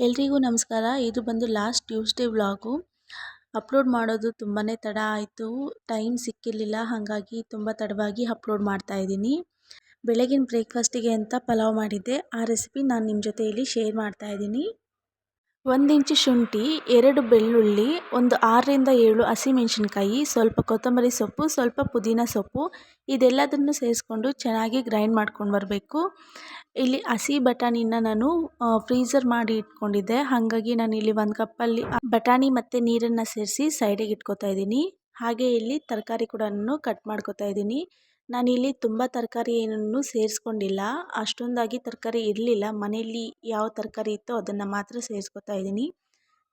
ಎಲ್ರಿಗೂ ನಮಸ್ಕಾರ. ಇದು ಬಂದು ಲಾಸ್ಟ್ ಟ್ಯೂಸ್ಡೇ ವ್ಲಾಗು ಅಪ್ಲೋಡ್ ಮಾಡೋದು ತುಂಬಾ ತಡ ಆಯಿತು. ಟೈಮ್ ಸಿಕ್ಕಿರಲಿಲ್ಲ, ಹಾಗಾಗಿ ತುಂಬ ತಡವಾಗಿ ಅಪ್ಲೋಡ್ ಮಾಡ್ತಾ ಇದ್ದೀನಿ. ಬೆಳಗಿನ ಬ್ರೇಕ್ಫಾಸ್ಟಿಗೆ ಅಂತ ಪಲಾವ್ ಮಾಡಿದ್ದೆ. ಆ ರೆಸಿಪಿ ನಾನು ನಿಮ್ಮ ಜೊತೆಯಲ್ಲಿ ಶೇರ್ ಮಾಡ್ತಾ ಇದ್ದೀನಿ. ಒಂದು ಇಂಚು ಶುಂಠಿ, ಎರಡು ಬೆಳ್ಳುಳ್ಳಿ, ಒಂದು ಆರರಿಂದ ಏಳು ಹಸಿಮೆಣಸಿನ್ಕಾಯಿ, ಸ್ವಲ್ಪ ಕೊತ್ತಂಬರಿ ಸೊಪ್ಪು, ಸ್ವಲ್ಪ ಪುದೀನ ಸೊಪ್ಪು, ಇದೆಲ್ಲದನ್ನು ಸೇರಿಸ್ಕೊಂಡು ಚೆನ್ನಾಗಿ ಗ್ರೈಂಡ್ ಮಾಡ್ಕೊಂಡು ಬರಬೇಕು. ಇಲ್ಲಿ ಹಸಿ ಬಟಾಣಿನ ನಾನು ಫ್ರೀಜರ್ ಮಾಡಿ ಇಟ್ಕೊಂಡಿದ್ದೆ. ಹಾಗಾಗಿ ನಾನು ಇಲ್ಲಿ ಒಂದು ಕಪ್ಪಲ್ಲಿ ಬಟಾಣಿ ಮತ್ತು ನೀರನ್ನು ಸೇರಿಸಿ ಸೈಡಿಗೆ ಇಟ್ಕೋತಾ ಇದ್ದೀನಿ. ಹಾಗೆ ಇಲ್ಲಿ ತರಕಾರಿ ಕೂಡ ಕಟ್ ಮಾಡ್ಕೊತಾ ಇದ್ದೀನಿ. ನಾನಿಲ್ಲಿ ತುಂಬ ತರಕಾರಿ ಏನನ್ನು ಸೇರಿಸ್ಕೊಂಡಿಲ್ಲ. ಅಷ್ಟೊಂದಾಗಿ ತರಕಾರಿ ಇರಲಿಲ್ಲ. ಮನೆಯಲ್ಲಿ ಯಾವ ತರಕಾರಿ ಇತ್ತೋ ಅದನ್ನು ಮಾತ್ರ ಸೇರಿಸ್ಕೊತಾ ಇದ್ದೀನಿ.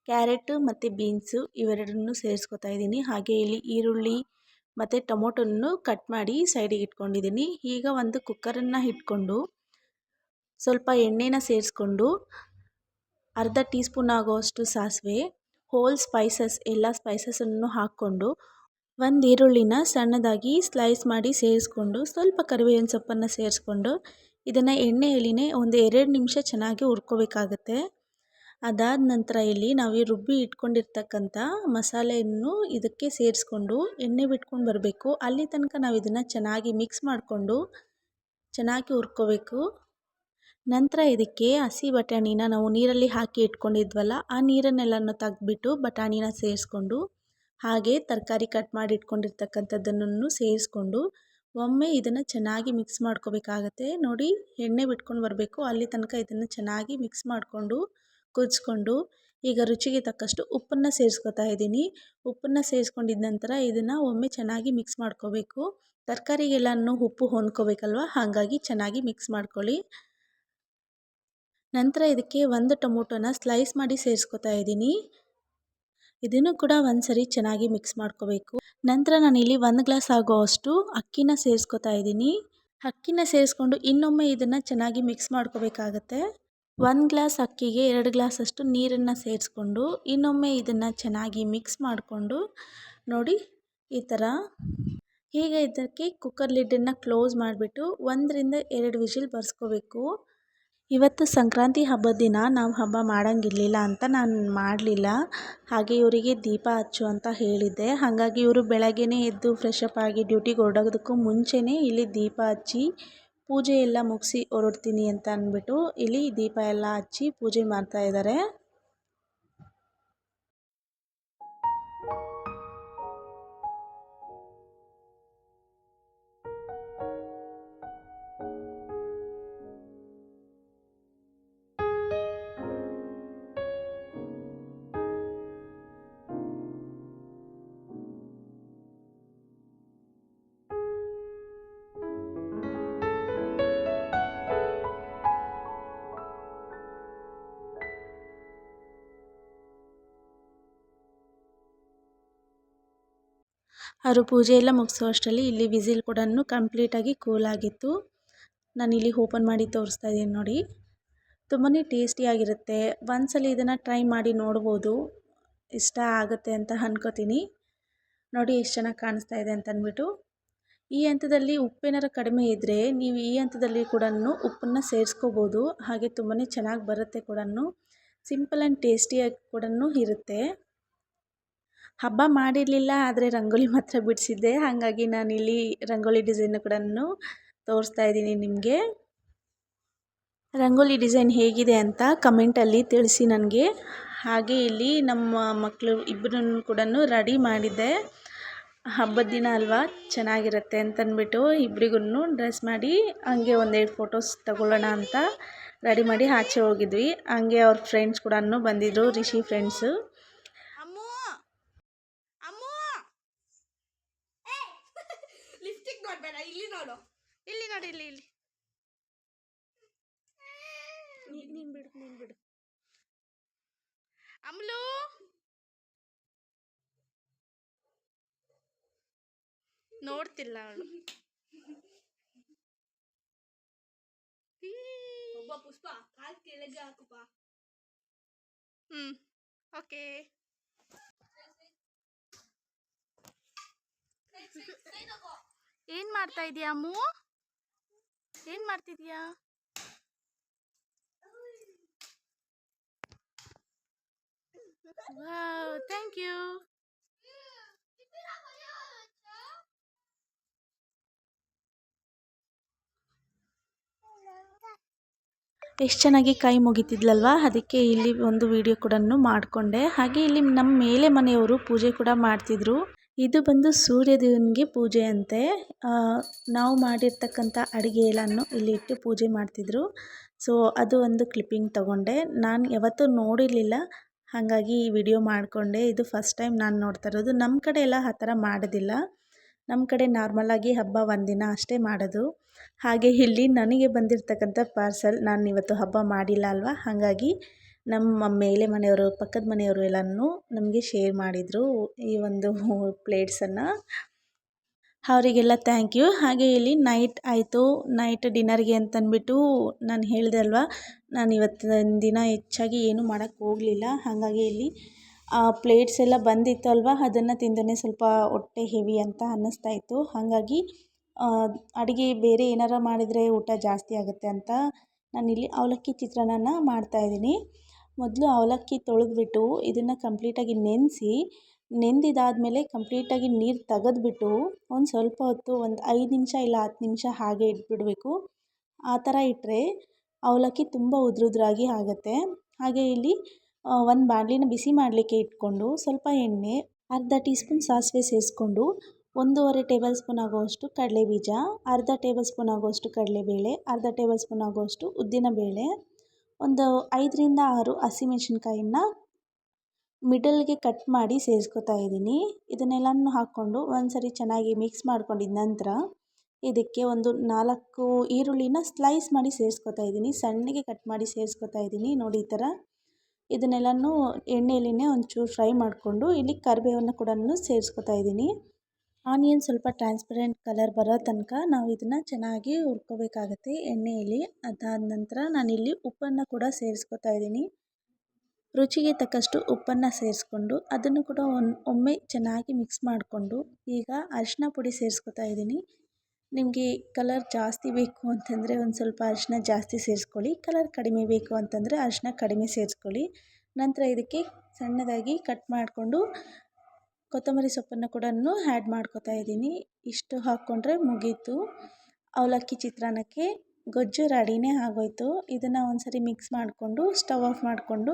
ಕ್ಯಾರೆಟು ಮತ್ತು ಬೀನ್ಸು ಇವೆರಡನ್ನೂ ಸೇರಿಸ್ಕೊತಾ ಇದ್ದೀನಿ. ಹಾಗೆ ಇಲ್ಲಿ ಈರುಳ್ಳಿ ಮತ್ತು ಟೊಮೊಟೊನ್ನು ಕಟ್ ಮಾಡಿ ಸೈಡಿಗೆ ಇಟ್ಕೊಂಡಿದ್ದೀನಿ. ಈಗ ಒಂದು ಕುಕ್ಕರನ್ನು ಇಟ್ಕೊಂಡು ಸ್ವಲ್ಪ ಎಣ್ಣೆನ ಸೇರಿಸ್ಕೊಂಡು ಅರ್ಧ ಟೀ ಸ್ಪೂನ್ ಆಗೋಷ್ಟು ಸಾಸಿವೆ ಹೋಲ್ ಸ್ಪೈಸಸ್ ಎಲ್ಲ ಸ್ಪೈಸಸನ್ನು ಹಾಕ್ಕೊಂಡು ಒಂದು ಈರುಳ್ಳಿನ ಸಣ್ಣದಾಗಿ ಸ್ಲೈಸ್ ಮಾಡಿ ಸೇರಿಸ್ಕೊಂಡು ಸ್ವಲ್ಪ ಕರಿಬೇವಿನ ಸೊಪ್ಪನ್ನು ಸೇರಿಸ್ಕೊಂಡು ಇದನ್ನು ಎಣ್ಣೆಯಲ್ಲಿನೇ ಒಂದು ಎರಡು ನಿಮಿಷ ಚೆನ್ನಾಗಿ ಹುರ್ಕೋಬೇಕಾಗತ್ತೆ. ಅದಾದ ನಂತರ ಇಲ್ಲಿ ನಾವು ರುಬ್ಬಿ ಇಟ್ಕೊಂಡಿರ್ತಕ್ಕಂಥ ಮಸಾಲೆಯನ್ನು ಇದಕ್ಕೆ ಸೇರಿಸ್ಕೊಂಡು ಎಣ್ಣೆ ಬಿಟ್ಕೊಂಡು ಬರಬೇಕು. ಅಲ್ಲಿ ತನಕ ನಾವು ಇದನ್ನು ಚೆನ್ನಾಗಿ ಮಿಕ್ಸ್ ಮಾಡಿಕೊಂಡು ಚೆನ್ನಾಗಿ ಹುರ್ಕೋಬೇಕು. ನಂತರ ಇದಕ್ಕೆ ಹಸಿ ಬಟಾಣಿನ ನಾವು ನೀರಲ್ಲಿ ಹಾಕಿ ಇಟ್ಕೊಂಡಿದ್ವಲ್ಲ, ಆ ನೀರನ್ನೆಲ್ಲನೂ ತೆಗ್ದುಬಿಟ್ಟು ಬಟಾಣಿನ ಸೇರಿಸ್ಕೊಂಡು ಹಾಗೆ ತರಕಾರಿ ಕಟ್ ಮಾಡಿ ಇಟ್ಕೊಂಡಿರ್ತಕ್ಕಂಥದ್ದನ್ನು ಸೇರಿಸ್ಕೊಂಡು ಒಮ್ಮೆ ಇದನ್ನು ಚೆನ್ನಾಗಿ ಮಿಕ್ಸ್ ಮಾಡ್ಕೋಬೇಕಾಗತ್ತೆ. ನೋಡಿ, ಎಣ್ಣೆ ಬಿಟ್ಕೊಂಡು ಬರಬೇಕು. ಅಲ್ಲಿ ತನಕ ಇದನ್ನು ಚೆನ್ನಾಗಿ ಮಿಕ್ಸ್ ಮಾಡಿಕೊಂಡು ಕುದಿಸ್ಕೊಂಡು ಈಗ ರುಚಿಗೆ ತಕ್ಕಷ್ಟು ಉಪ್ಪನ್ನು ಸೇರಿಸ್ಕೊತಾ ಇದ್ದೀನಿ. ಉಪ್ಪನ್ನು ಸೇರಿಸ್ಕೊಂಡಿದ್ದ ನಂತರ ಇದನ್ನು ಒಮ್ಮೆ ಚೆನ್ನಾಗಿ ಮಿಕ್ಸ್ ಮಾಡ್ಕೋಬೇಕು. ತರಕಾರಿಗೆಲ್ಲನೂ ಉಪ್ಪು ಹೊಂದ್ಕೋಬೇಕಲ್ವ? ಹಾಗಾಗಿ ಚೆನ್ನಾಗಿ ಮಿಕ್ಸ್ ಮಾಡ್ಕೊಳ್ಳಿ. ನಂತರ ಇದಕ್ಕೆ ಒಂದು ಟೊಮೊಟೊನ ಸ್ಲೈಸ್ ಮಾಡಿ ಸೇರಿಸ್ಕೊತಾ ಇದ್ದೀನಿ. ಇದನ್ನು ಕೂಡ ಒಂದ್ಸರಿ ಚೆನ್ನಾಗಿ ಮಿಕ್ಸ್ ಮಾಡ್ಕೋಬೇಕು. ನಂತರ ನಾನಿಲ್ಲಿ ಒಂದು ಗ್ಲಾಸ್ ಆಗೋ ಅಷ್ಟು ಅಕ್ಕಿನ ಸೇರಿಸ್ಕೊತಾ ಇದ್ದೀನಿ. ಅಕ್ಕಿನ ಸೇರಿಸ್ಕೊಂಡು ಇನ್ನೊಮ್ಮೆ ಇದನ್ನು ಚೆನ್ನಾಗಿ ಮಿಕ್ಸ್ ಮಾಡ್ಕೋಬೇಕಾಗತ್ತೆ. ಒಂದು ಗ್ಲಾಸ್ ಅಕ್ಕಿಗೆ ಎರಡು ಗ್ಲಾಸಷ್ಟು ನೀರನ್ನು ಸೇರಿಸ್ಕೊಂಡು ಇನ್ನೊಮ್ಮೆ ಇದನ್ನು ಚೆನ್ನಾಗಿ ಮಿಕ್ಸ್ ಮಾಡಿಕೊಂಡು ನೋಡಿ ಈ ಥರ ಹೀಗೆ ಇದಕ್ಕೆ ಕುಕ್ಕರ್ ಲಿಡ್ಡನ್ನು ಕ್ಲೋಸ್ ಮಾಡಿಬಿಟ್ಟು ಒಂದರಿಂದ ಎರಡು ವಿಷಿಲ್ ಬರ್ಸ್ಕೋಬೇಕು. ಇವತ್ತು ಸಂಕ್ರಾಂತಿ ಹಬ್ಬದ ದಿನ ನಾವು ಹಬ್ಬ ಮಾಡೋಂಗಿರ್ಲಿಲ್ಲ ಅಂತ ನಾನು ಮಾಡಲಿಲ್ಲ. ಹಾಗೆ ಇವರಿಗೆ ದೀಪ ಹಚ್ಚು ಅಂತ ಹೇಳಿದ್ದೆ. ಹಾಗಾಗಿ ಇವರು ಬೆಳಗ್ಗೆನೇ ಎದ್ದು ಫ್ರೆಶ್ ಅಪ್ ಆಗಿ ಡ್ಯೂಟಿಗೆ ಹೊರಡೋದಕ್ಕೂ ಮುಂಚೆನೇ ಇಲ್ಲಿ ದೀಪ ಹಚ್ಚಿ ಪೂಜೆ ಎಲ್ಲ ಮುಗಿಸಿ ಹೊರಡ್ತೀನಿ ಅಂತ ಅಂದ್ಬಿಟ್ಟು ಇಲ್ಲಿ ದೀಪ ಎಲ್ಲ ಹಚ್ಚಿ ಪೂಜೆ ಮಾಡ್ತಾ ಇದ್ದಾರೆ. ಅವರು ಪೂಜೆ ಎಲ್ಲ ಮುಗಿಸೋ ಅಷ್ಟರಲ್ಲಿ ಇಲ್ಲಿ ವಿಸಿಲ್ ಕೂಡ ಕಂಪ್ಲೀಟಾಗಿ ಕೂಲ್ ಆಗಿತ್ತು. ಇಲ್ಲಿ ಓಪನ್ ಮಾಡಿ ತೋರಿಸ್ತಾ ಇದ್ದೀನಿ ನೋಡಿ. ತುಂಬಾ ಟೇಸ್ಟಿಯಾಗಿರುತ್ತೆ ಒಂದ್ಸಲ ಇದನ್ನು ಟ್ರೈ ಮಾಡಿ ನೋಡ್ಬೋದು. ಇಷ್ಟ ಆಗುತ್ತೆ ಅಂತ ಅನ್ಕೋತೀನಿ. ನೋಡಿ ಎಷ್ಟು ಚೆನ್ನಾಗಿ ಕಾಣಿಸ್ತಾ ಇದೆ ಅಂತ ಅಂದ್ಬಿಟ್ಟು. ಈ ಹಂತದಲ್ಲಿ ಉಪ್ಪೇನಾರು ಕಡಿಮೆ ಇದ್ದರೆ ನೀವು ಈ ಹಂತದಲ್ಲಿ ಕೂಡ ಉಪ್ಪನ್ನು ಸೇರಿಸ್ಕೋಬೋದು. ಹಾಗೆ ತುಂಬಾ ಚೆನ್ನಾಗಿ ಬರುತ್ತೆ ಕೂಡ ಸಿಂಪಲ್ ಆ್ಯಂಡ್ ಟೇಸ್ಟಿಯಾಗಿ ಕೂಡ ಇರುತ್ತೆ. ಹಬ್ಬ ಮಾಡಿರಲಿಲ್ಲ, ಆದರೆ ರಂಗೋಲಿ ಮಾತ್ರ ಬಿಡಿಸಿದ್ದೆ. ಹಾಗಾಗಿ ನಾನು ಇಲ್ಲಿ ರಂಗೋಲಿ ಡಿಸೈನ್ ಕೂಡ ತೋರಿಸ್ತಾ ಇದ್ದೀನಿ ನಿಮಗೆ. ರಂಗೋಲಿ ಡಿಸೈನ್ ಹೇಗಿದೆ ಅಂತ ಕಮೆಂಟಲ್ಲಿ ತಿಳಿಸಿ ನನಗೆ. ಹಾಗೆ ಇಲ್ಲಿ ನಮ್ಮ ಮಕ್ಕಳು ಇಬ್ಬರನ್ನು ಕೂಡ ರೆಡಿ ಮಾಡಿದ್ದೆ. ಹಬ್ಬದ ದಿನ ಅಲ್ವಾ? ಚೆನ್ನಾಗಿರುತ್ತೆ ಅಂತಂದ್ಬಿಟ್ಟು ಇಬ್ಬರಿಗೂ ಡ್ರೆಸ್ ಮಾಡಿ, ಹಂಗೆ ಒಂದೆರಡು ಫೋಟೋಸ್ ತಗೊಳ್ಳೋಣ ಅಂತ ರೆಡಿ ಮಾಡಿ ಆಚೆ ಹೋಗಿದ್ವಿ. ಹಂಗೆ ಅವ್ರ ಫ್ರೆಂಡ್ಸ್ ಕೂಡ ಬಂದಿದ್ದರು ರಿಷಿ ಫ್ರೆಂಡ್ಸು ಇಲ್ಲಿ ನೋಡು ಇಲ್ಲಿ ನೋಡಿ ಇಲ್ಲಿ ಇಲ್ಲಿ ನೀನ್ ಬಿಡು ನೀನ್ ಬಿಡು ಅಮ್ಲು ನೋಡ್ತಿಲ್ಲ ಅವಳು ಒಬ್ಬ ಪುಷ್ಪ ಕಾಲ್ ಕೆಳಗೆ ಹಾಕುಪ್ಪ ಹ್ಮ್ ಓಕೆ ಏನ್ ಮಾಡ್ತಾ ಇದೀಯ ಅಮ್ಮು ಏನ್ ಮಾಡ್ತಿದ್ಯಾ? Thank you. ಎಷ್ಟು ಚೆನ್ನಾಗಿ ಕೈ ಮುಗಿತಿದ್ಲಲ್ವ? ಅದಕ್ಕೆ ಇಲ್ಲಿ ಒಂದು ವಿಡಿಯೋ ಕೂಡ ಮಾಡಿಕೊಂಡೆ. ಹಾಗೆ ಇಲ್ಲಿ ನಮ್ಮ ಮೇಲೆ ಮನೆಯವರು ಪೂಜೆ ಕೂಡ ಮಾಡ್ತಿದ್ರು. ಇದು ಬಂದು ಸೂರ್ಯ ದೇವನಿಗೆ ಪೂಜೆ ಅಂತೆ. ನಾವು ಮಾಡಿರ್ತಕ್ಕಂಥ ಅಡುಗೆ ಎಲ್ಲನೂ ಇಲ್ಲಿ ಇಟ್ಟು ಪೂಜೆ ಮಾಡ್ತಿದ್ರು. ಸೊ ಅದು ಒಂದು ಕ್ಲಿಪ್ಪಿಂಗ್ ತಗೊಂಡೆ. ನಾನು ಯಾವತ್ತೂ ನೋಡಿರಲಿಲ್ಲ. ಹಾಗಾಗಿ ಈ ವಿಡಿಯೋ ಮಾಡಿಕೊಂಡೆ. ಇದು ಫಸ್ಟ್ ಟೈಮ್ ನಾನು ನೋಡ್ತಾ ಇರೋದು. ನಮ್ಮ ಕಡೆ ಎಲ್ಲ ಆ ಥರ ಮಾಡೋದಿಲ್ಲ. ನಮ್ಮ ಕಡೆ ನಾರ್ಮಲಾಗಿ ಹಬ್ಬ ಒಂದಿನ ಅಷ್ಟೇ ಮಾಡೋದು. ಹಾಗೆ ಇಲ್ಲಿ ನನಗೆ ಬಂದಿರತಕ್ಕಂಥ ಪಾರ್ಸಲ್ ನಾನು ಇವತ್ತು ಹಬ್ಬ ಮಾಡಿಲ್ಲ ಅಲ್ವಾ? ಹಾಗಾಗಿ ನಮ್ಮ ಮೇಲೆ ಮನೆಯವರು, ಪಕ್ಕದ ಮನೆಯವರು ಎಲ್ಲನೂ ನಮಗೆ ಶೇರ್ ಮಾಡಿದರು ಈ ಒಂದು ಪ್ಲೇಟ್ಸನ್ನು ಅವರಿಗೆಲ್ಲ ಥ್ಯಾಂಕ್ ಯು ಹಾಗೆ ಇಲ್ಲಿ ನೈಟ್ ಆಯಿತು. ನೈಟ್ ಡಿನ್ನರ್ಗೆ ಅಂತಂದ್ಬಿಟ್ಟು ನಾನು ಹೇಳಿದೆ ಅಲ್ವಾ, ನಾನು ಇವತ್ತಿನ ದಿನ ಹೆಚ್ಚಾಗಿ ಏನೂ ಮಾಡೋಕ್ಕೆ ಹೋಗಲಿಲ್ಲ. ಹಾಗಾಗಿ ಇಲ್ಲಿ ಆ ಪ್ಲೇಟ್ಸ್ ಎಲ್ಲ ಬಂದಿತ್ತು ಅಲ್ವಾ, ಅದನ್ನು ತಿಂದೇ ಸ್ವಲ್ಪ ಹೊಟ್ಟೆ ಹೆವಿ ಅಂತ ಅನ್ನಿಸ್ತಾ ಇತ್ತು. ಹಾಗಾಗಿ ಅಡುಗೆ ಬೇರೆ ಏನಾರ ಮಾಡಿದರೆ ಊಟ ಜಾಸ್ತಿ ಆಗುತ್ತೆ ಅಂತ ನಾನಿಲ್ಲಿ ಅವಲಕ್ಕಿ ಚಿತ್ರಾನ್ನನ ಮಾಡ್ತಾಯಿದ್ದೀನಿ ಮೊದಲು ಅವಲಕ್ಕಿ ತೊಳೆದ್ಬಿಟ್ಟು ಇದನ್ನು ಕಂಪ್ಲೀಟಾಗಿ ನೆನೆಸಿ ನೆಂದಿದ್ದಾದ್ಮೇಲೆ ಕಂಪ್ಲೀಟಾಗಿ ನೀರು ತೆಗೆದ್ಬಿಟ್ಟು ಒಂದು ಸ್ವಲ್ಪ ಹೊತ್ತು, ಒಂದು ಐದು ನಿಮಿಷ ಇಲ್ಲ ಹತ್ತು ನಿಮಿಷ ಹಾಗೆ ಇಟ್ಬಿಡಬೇಕು. ಆ ಥರ ಇಟ್ಟರೆ ಅವಲಕ್ಕಿ ತುಂಬ ಉದ್ರುದ್ರಾಗಿ ಆಗುತ್ತೆ. ಹಾಗೆ ಇಲ್ಲಿ ಒಂದು ಬಾಣಲಿನ ಬಿಸಿ ಮಾಡಲಿಕ್ಕೆ ಇಟ್ಕೊಂಡು ಸ್ವಲ್ಪ ಎಣ್ಣೆ, ಅರ್ಧ ಟೀ ಸ್ಪೂನ್ ಸಾಸಿವೆ ಸೇರಿಸ್ಕೊಂಡು ಒಂದೂವರೆ ಟೇಬಲ್ ಸ್ಪೂನ್ ಕಡಲೆ ಬೀಜ ಅರ್ಧ ಟೇಬಲ್ ಸ್ಪೂನ್ ಕಡಲೆ ಕಡಲೆಬೇಳೆ, ಅರ್ಧ ಟೇಬಲ್ ಸ್ಪೂನ್ ಉದ್ದಿನ ಉದ್ದಿನಬೇಳೆ ಒಂದು ಐದರಿಂದ ಆರು ಹಸಿಮೆಣ್ಸಿನ್ಕಾಯಿನ ಮಿಡಲ್ಗೆ ಕಟ್ ಮಾಡಿ ಸೇರಿಸ್ಕೊತಾ ಇದ್ದೀನಿ. ಇದನ್ನೆಲ್ಲನೂ ಹಾಕ್ಕೊಂಡು ಒಂದು ಸರಿ ಚೆನ್ನಾಗಿ ಮಿಕ್ಸ್ ಮಾಡ್ಕೊಂಡಿದ್ದ ನಂತರ ಇದಕ್ಕೆ ಒಂದು ನಾಲ್ಕು ಈರುಳ್ಳಿನ ಸ್ಲೈಸ್ ಮಾಡಿ ಸೇರಿಸ್ಕೊತಾ ಇದ್ದೀನಿ. ಸಣ್ಣಗೆ ಕಟ್ ಮಾಡಿ ಸೇರಿಸ್ಕೊತಾ ಇದ್ದೀನಿ. ನೋಡಿ ಈ ಥರ ಇದನ್ನೆಲ್ಲನೂ ಎಣ್ಣೆಯಲ್ಲಿನೇ ಒಂಚೂರು ಫ್ರೈ ಮಾಡಿಕೊಂಡು ಇಲ್ಲಿ ಕರಿಬೇವನ್ನು ಕೂಡ ಸೇರಿಸ್ಕೊತಾ ಇದ್ದೀನಿ. ಆನಿಯನ್ ಸ್ವಲ್ಪ ಟ್ರಾನ್ಸ್ಪರೆಂಟ್ ಕಲರ್ ಬರೋ ತನಕ ನಾವು ಇದನ್ನು ಚೆನ್ನಾಗಿ ಹುರ್ಕೋಬೇಕಾಗತ್ತೆ ಎಣ್ಣೆಯಲ್ಲಿ ಅದಾದ ನಂತರ ನಾನಿಲ್ಲಿ ಉಪ್ಪನ್ನು ಕೂಡ ಸೇರಿಸ್ಕೊತಾ ಇದ್ದೀನಿ. ರುಚಿಗೆ ತಕ್ಕಷ್ಟು ಉಪ್ಪನ್ನು ಸೇರಿಸ್ಕೊಂಡು ಅದನ್ನು ಕೂಡ ಒಮ್ಮೆ ಚೆನ್ನಾಗಿ ಮಿಕ್ಸ್ ಮಾಡಿಕೊಂಡು ಈಗ ಅರಿಶಿನ ಪುಡಿ ಸೇರಿಸ್ಕೊತಾ ಇದ್ದೀನಿ. ನಿಮಗೆ ಕಲರ್ ಜಾಸ್ತಿ ಬೇಕು ಅಂತಂದರೆ ಒಂದು ಸ್ವಲ್ಪ ಅರಿಶಿನ ಜಾಸ್ತಿ ಸೇರಿಸ್ಕೊಳ್ಳಿ, ಕಲರ್ ಕಡಿಮೆ ಬೇಕು ಅಂತಂದರೆ ಅರಿಶಿನ ಕಡಿಮೆ ಸೇರಿಸ್ಕೊಳ್ಳಿ. ನಂತರ ಇದಕ್ಕೆ ಸಣ್ಣದಾಗಿ ಕಟ್ ಮಾಡಿಕೊಂಡು ಕೊತ್ತಂಬರಿ ಸೊಪ್ಪನ್ನು ಕೂಡ ಆ್ಯಡ್ ಮಾಡ್ಕೊತಾ ಇದ್ದೀನಿ. ಇಷ್ಟು ಹಾಕ್ಕೊಂಡ್ರೆ ಮುಗೀತು. ಅವಲಕ್ಕಿ ಚಿತ್ರಾನ್ನಕ್ಕೆ ಗೊಜ್ಜು ರೆಡಿನೇ ಆಗೋಯ್ತು. ಇದನ್ನು ಒಂದ್ಸರಿ ಮಿಕ್ಸ್ ಮಾಡಿಕೊಂಡು ಸ್ಟವ್ ಆಫ್ ಮಾಡಿಕೊಂಡು,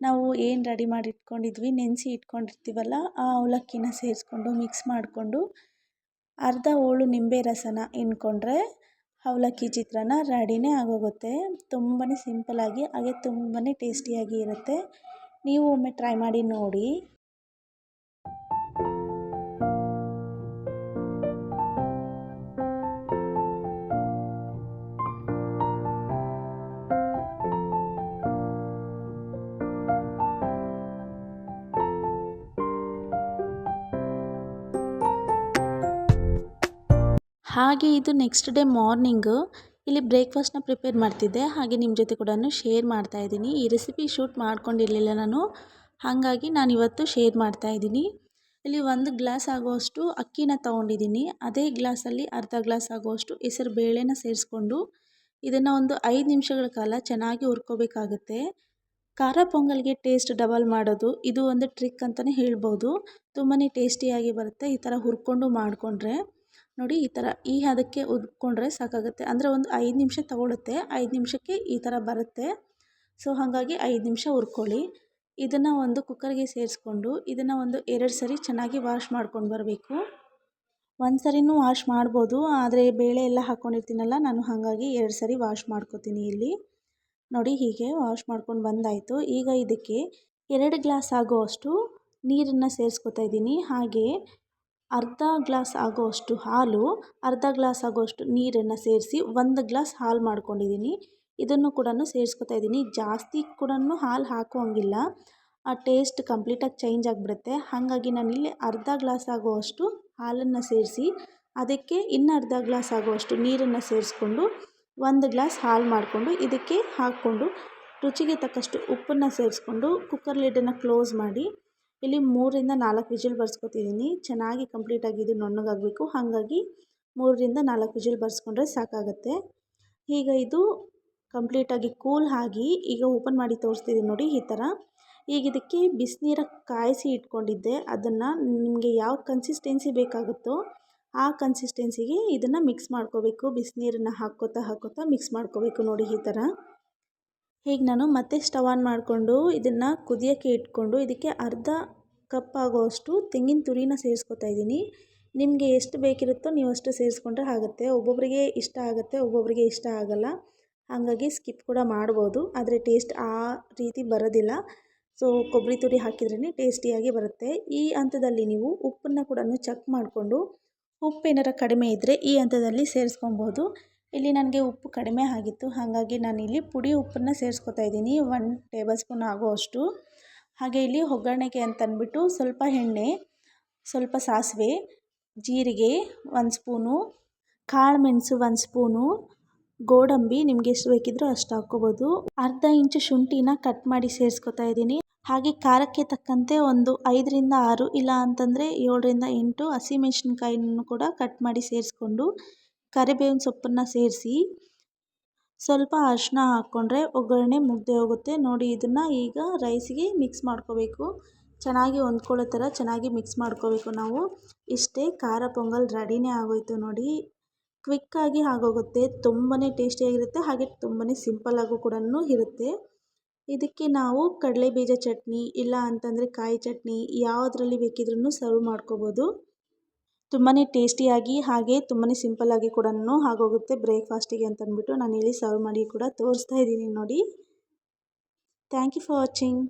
ನಾವು ಏನು ರೆಡಿ ಮಾಡಿ ಇಟ್ಕೊಂಡಿದ್ವಿ ನೆನೆಸಿ ಇಟ್ಕೊಂಡಿರ್ತೀವಲ್ಲ, ಆ ಅವಲಕ್ಕಿನ ಸೇರಿಸ್ಕೊಂಡು ಮಿಕ್ಸ್ ಮಾಡಿಕೊಂಡು, ಅರ್ಧ ಹೋಳು ನಿಂಬೆ ರಸನ ಇನ್ಕೊಂಡ್ರೆ ಅವಲಕ್ಕಿ ಚಿತ್ರಾನ್ನ ರೆಡಿನೇ ಆಗೋಗುತ್ತೆ. ತುಂಬಾ ಸಿಂಪಲ್ಲಾಗಿ ಹಾಗೆ ತುಂಬಾ ಟೇಸ್ಟಿಯಾಗಿ ಇರುತ್ತೆ. ನೀವು ಒಮ್ಮೆ ಟ್ರೈ ಮಾಡಿ ನೋಡಿ. ಹಾಗೆ ಇದು ನೆಕ್ಸ್ಟ್ ಡೇ ಮಾರ್ನಿಂಗು ಇಲ್ಲಿ ಬ್ರೇಕ್ಫಾಸ್ಟ್ನ ಪ್ರಿಪೇರ್ ಮಾಡ್ತಿದ್ದೆ. ಹಾಗೆ ನಿಮ್ಮ ಜೊತೆ ಕೂಡ ಶೇರ್ ಮಾಡ್ತಾ ಇದ್ದೀನಿ. ಈ ರೆಸಿಪಿ ಶೂಟ್ ಮಾಡ್ಕೊಂಡಿರಲಿಲ್ಲ ನಾನು. ಹಾಗಾಗಿ ನಾನು ಇವತ್ತು ಶೇರ್ ಮಾಡ್ತಾ ಇದ್ದೀನಿ. ಇಲ್ಲಿ ಒಂದು ಗ್ಲಾಸ್ ಆಗುವಷ್ಟು ಅಕ್ಕಿನ ತೊಗೊಂಡಿದ್ದೀನಿ. ಅದೇ ಗ್ಲಾಸಲ್ಲಿ ಅರ್ಧ ಗ್ಲಾಸ್ ಆಗುವಷ್ಟು ಹೆಸರು ಬೇಳೆನ ಸೇರಿಸ್ಕೊಂಡು ಇದನ್ನು ಒಂದು ಐದು ನಿಮಿಷಗಳ ಕಾಲ ಚೆನ್ನಾಗಿ ಹುರ್ಕೋಬೇಕಾಗುತ್ತೆ. ಖಾರ ಪೊಂಗಲ್ಗೆ ಟೇಸ್ಟ್ ಡಬಲ್ ಮಾಡೋದು, ಇದು ಒಂದು ಟ್ರಿಕ್ ಅಂತಲೇ ಹೇಳ್ಬೋದು. ತುಂಬಾ ಟೇಸ್ಟಿಯಾಗಿ ಬರುತ್ತೆ ಈ ಥರ ಹುರ್ಕೊಂಡು ಮಾಡಿಕೊಂಡ್ರೆ. ನೋಡಿ ಈ ಥರ ಈ ಹದಕ್ಕೆ ಉದ್ಕೊಂಡ್ರೆ ಸಾಕಾಗುತ್ತೆ. ಅಂದರೆ ಒಂದು ಐದು ನಿಮಿಷ ತಗೊಳುತ್ತೆ. ಐದು ನಿಮಿಷಕ್ಕೆ ಈ ಥರ ಬರುತ್ತೆ. ಸೊ, ಹಾಗಾಗಿ ಐದು ನಿಮಿಷ ಹುರ್ಕೊಳ್ಳಿ. ಇದನ್ನು ಒಂದು ಕುಕ್ಕರ್ಗೆ ಸೇರಿಸ್ಕೊಂಡು ಇದನ್ನು ಒಂದು ಎರಡು ಸರಿ ಚೆನ್ನಾಗಿ ವಾಶ್ ಮಾಡ್ಕೊಂಡು ಬರಬೇಕು. ಒಂದು ಸರಿನೂ ವಾಶ್ ಮಾಡ್ಬೋದು. ಆದರೆ ಬೇಳೆ ಎಲ್ಲ ಹಾಕ್ಕೊಂಡಿರ್ತೀನಲ್ಲ ನಾನು ಹಾಗಾಗಿ ಎರಡು ಸರಿ ವಾಶ್ ಮಾಡ್ಕೊತೀನಿ ಇಲ್ಲಿ. ನೋಡಿ ಹೀಗೆ ವಾಶ್ ಮಾಡ್ಕೊಂಡು ಬಂದಾಯಿತು. ಈಗ ಇದಕ್ಕೆ ಎರಡು ಗ್ಲಾಸ್ ಆಗೋವಷ್ಟು ನೀರನ್ನು ಸೇರಿಸ್ಕೊತಾ ಇದ್ದೀನಿ. ಹಾಗೆ ಅರ್ಧ ಗ್ಲಾಸ್ ಆಗೋವಷ್ಟು ಹಾಲು, ಅರ್ಧ ಗ್ಲಾಸ್ ಆಗೋವಷ್ಟು ನೀರನ್ನು ಸೇರಿಸಿ ಒಂದು ಗ್ಲಾಸ್ ಹಾಲು ಮಾಡ್ಕೊಂಡಿದ್ದೀನಿ. ಇದನ್ನು ಕೂಡ ಸೇರಿಸ್ಕೊತಾ ಇದ್ದೀನಿ. ಜಾಸ್ತಿ ಕೂಡ ಹಾಲು ಹಾಕೋಂಗಿಲ್ಲ ಆ ಟೇಸ್ಟ್ ಕಂಪ್ಲೀಟಾಗಿ ಚೇಂಜ್ ಆಗಿಬಿಡುತ್ತೆ. ಹಾಗಾಗಿ ನಾನಿಲ್ಲಿ ಅರ್ಧ ಗ್ಲಾಸ್ ಆಗೋವಷ್ಟು ಹಾಲನ್ನು ಸೇರಿಸಿ, ಅದಕ್ಕೆ ಇನ್ನು ಅರ್ಧ ಗ್ಲಾಸ್ ಆಗುವಷ್ಟು ನೀರನ್ನು ಸೇರಿಸ್ಕೊಂಡು ಒಂದು ಗ್ಲಾಸ್ ಹಾಲು ಮಾಡಿಕೊಂಡು ಇದಕ್ಕೆ ಹಾಕ್ಕೊಂಡು ರುಚಿಗೆ ತಕ್ಕಷ್ಟು ಉಪ್ಪನ್ನು ಸೇರಿಸ್ಕೊಂಡು ಕುಕ್ಕರ್ ಲಿಡ್ಡನ್ನು ಕ್ಲೋಸ್ ಮಾಡಿ ಇಲ್ಲಿ ಮೂರರಿಂದ ನಾಲ್ಕು ವಿಜಿಲ್ ಬರ್ಸ್ಕೊತಿದ್ದೀನಿ ಚೆನ್ನಾಗಿ ಕಂಪ್ಲೀಟಾಗಿ ಇದು ನುಣ್ಣಗಾಗಬೇಕು. ಹಾಗಾಗಿ ಮೂರರಿಂದ ನಾಲ್ಕು ವಿಜಿಲ್ ಬರ್ಸ್ಕೊಂಡ್ರೆ ಸಾಕಾಗುತ್ತೆ. ಈಗ ಇದು ಕಂಪ್ಲೀಟಾಗಿ ಕೂಲ್ ಆಗಿ ಈಗ ಓಪನ್ ಮಾಡಿ ತೋರಿಸ್ತಿದ್ದೀನಿ ನೋಡಿ ಈ ಥರ. ಈಗ ಇದಕ್ಕೆ ಬಿಸಿನೀರ ಕಾಯಿಸಿ ಇಟ್ಕೊಂಡಿದ್ದೆ. ಅದನ್ನು ನಿಮಗೆ ಯಾವ ಕನ್ಸಿಸ್ಟೆನ್ಸಿ ಬೇಕಾಗುತ್ತೋ ಆ ಕನ್ಸಿಸ್ಟೆನ್ಸಿಗೆ ಇದನ್ನು ಮಿಕ್ಸ್ ಮಾಡ್ಕೋಬೇಕು. ಬಿಸಿನೀರನ್ನ ಹಾಕ್ಕೋತಾ ಹಾಕ್ಕೋತಾ ಮಿಕ್ಸ್ ಮಾಡ್ಕೋಬೇಕು ನೋಡಿ ಈ ಥರ. ಹೀಗೆ ನಾನು ಮತ್ತೆ ಸ್ಟವ್ ಆನ್ ಮಾಡಿಕೊಂಡು ಇದನ್ನು ಕುದಿಯೋಕ್ಕೆ ಇಟ್ಕೊಂಡು ಇದಕ್ಕೆ ಅರ್ಧ ಕಪ್ ಆಗೋಷ್ಟು ತೆಂಗಿನ ತುರಿನ ಸೇರಿಸ್ಕೊತಾ ಇದ್ದೀನಿ. ನಿಮಗೆ ಎಷ್ಟು ಬೇಕಿರುತ್ತೋ ನೀವು ಅಷ್ಟು ಸೇರಿಸ್ಕೊಂಡ್ರೆ ಆಗುತ್ತೆ. ಒಬ್ಬೊಬ್ಬರಿಗೆ ಇಷ್ಟ ಆಗುತ್ತೆ ಒಬ್ಬೊಬ್ಬರಿಗೆ ಇಷ್ಟ ಆಗೋಲ್ಲ. ಹಾಗಾಗಿ ಸ್ಕಿಪ್ ಕೂಡ ಮಾಡ್ಬೋದು. ಆದರೆ ಟೇಸ್ಟ್ ಆ ರೀತಿ ಬರೋದಿಲ್ಲ. ಸೊ, ಕೊಬ್ಬರಿ ತುರಿ ಹಾಕಿದ್ರೇ ಟೇಸ್ಟಿಯಾಗಿ ಬರುತ್ತೆ. ಈ ಹಂತದಲ್ಲಿ ನೀವು ಉಪ್ಪನ್ನು ಕೂಡ ಚೆಕ್ ಮಾಡಿಕೊಂಡು ಉಪ್ಪು ಏನಾರ ಕಡಿಮೆ ಇದ್ದರೆ ಈ ಹಂತದಲ್ಲಿ ಸೇರಿಸ್ಕೊಬೋದು. ಇಲ್ಲಿ ನನಗೆ ಉಪ್ಪು ಕಡಿಮೆ ಆಗಿತ್ತು. ಹಾಗಾಗಿ ನಾನಿಲ್ಲಿ ಪುಡಿ ಉಪ್ಪನ್ನು ಸೇರಿಸ್ಕೊತಾ ಇದ್ದೀನಿ. ಒನ್ ಟೇಬಲ್ ಸ್ಪೂನ್ ಆಗುವಷ್ಟು. ಹಾಗೆ ಇಲ್ಲಿ ಒಗ್ಗರಣೆಗೆ ಅಂತಂದ್ಬಿಟ್ಟು ಸ್ವಲ್ಪ ಎಣ್ಣೆ, ಸ್ವಲ್ಪ ಸಾಸಿವೆ, ಜೀರಿಗೆ ಒಂದು ಸ್ಪೂನು, ಕಾಳು ಮೆಣಸು ಒಂದು ಸ್ಪೂನು, ಗೋಡಂಬಿ ನಿಮ್ಗೆ ಎಷ್ಟು ಬೇಕಿದ್ರೂ ಅಷ್ಟು ಹಾಕ್ಕೋಬೋದು. ಅರ್ಧ ಇಂಚು ಶುಂಠಿನ ಕಟ್ ಮಾಡಿ ಸೇರಿಸ್ಕೊತಾ ಇದ್ದೀನಿ. ಹಾಗೆ ಖಾರಕ್ಕೆ ತಕ್ಕಂತೆ ಒಂದು ಐದರಿಂದ ಆರು, ಇಲ್ಲ ಅಂತಂದರೆ ಏಳರಿಂದ ಎಂಟು ಹಸಿಮೆಣ್ಸಿನ್ಕಾಯಿನೂ ಕೂಡ ಕಟ್ ಮಾಡಿ ಸೇರಿಸ್ಕೊಂಡು ಕರಿಬೇವಿನ ಸೊಪ್ಪನ್ನು ಸೇರಿಸಿ ಸ್ವಲ್ಪ ಅರಿಶಿನ ಹಾಕ್ಕೊಂಡ್ರೆ ಒಗ್ಗರಣೆ ಮುಗ್ದೆ ಹೋಗುತ್ತೆ. ನೋಡಿ, ಇದನ್ನು ಈಗ ರೈಸಿಗೆ ಮಿಕ್ಸ್ ಮಾಡ್ಕೋಬೇಕು. ಚೆನ್ನಾಗಿ ಹೊಂದ್ಕೊಳ್ಳೋ ಥರ ಚೆನ್ನಾಗಿ ಮಿಕ್ಸ್ ಮಾಡ್ಕೋಬೇಕು ನಾವು. ಇಷ್ಟೇ ಖಾರ ಪೊಂಗಲ್ ರೆಡಿನೇ ಆಗೋಯ್ತು ನೋಡಿ. ಕ್ವಿಕ್ಕಾಗಿ ಆಗೋಗುತ್ತೆ. ತುಂಬಾ ಟೇಸ್ಟಿಯಾಗಿರುತ್ತೆ ಹಾಗೆ ತುಂಬಾ ಸಿಂಪಲ್ಲಾಗೂ ಕೂಡ ಇರುತ್ತೆ. ಇದಕ್ಕೆ ನಾವು ಕಡಲೆ ಬೀಜ ಚಟ್ನಿ, ಇಲ್ಲ ಅಂತಂದರೆ ಕಾಯಿ ಚಟ್ನಿ, ಯಾವುದ್ರಲ್ಲಿ ಬೇಕಿದ್ರೂ ಸರ್ವ್ ಮಾಡ್ಕೋಬೋದು. ತುಂಬಾ ಟೇಸ್ಟಿಯಾಗಿ ಹಾಗೆ ತುಂಬಾ ಸಿಂಪಲ್ಲಾಗಿ ಕೂಡ ಆಗೋಗುತ್ತೆ ಬ್ರೇಕ್ಫಾಸ್ಟಿಗೆ ಅಂತಂದ್ಬಿಟ್ಟು ನಾನು ಇಲ್ಲಿ ಸರ್ವ್ ಮಾಡಿ ಕೂಡ ತೋರಿಸ್ತಾ ಇದ್ದೀನಿ ನೋಡಿ. Thank you for watching.